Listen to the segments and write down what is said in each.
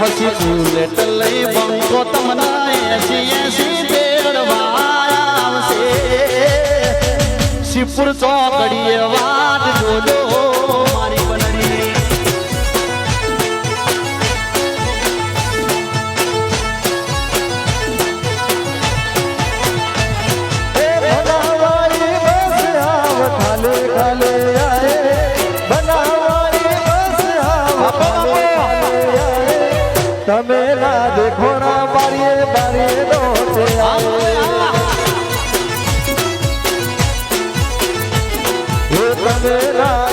પછી બુલેટ લઈ બંકો તમને એસી એસી તેડવા આવશે. શિપુર ચોકડીએ વાત જોજો. તમે ના દેખો ના બારીએ બારીએ આએ એ તમે ના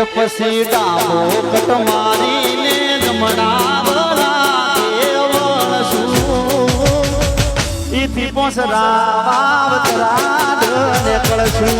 એ પછી ડાબો કટ મારીને જમણા ઈથી પોસરા વાવતરા નીકળશું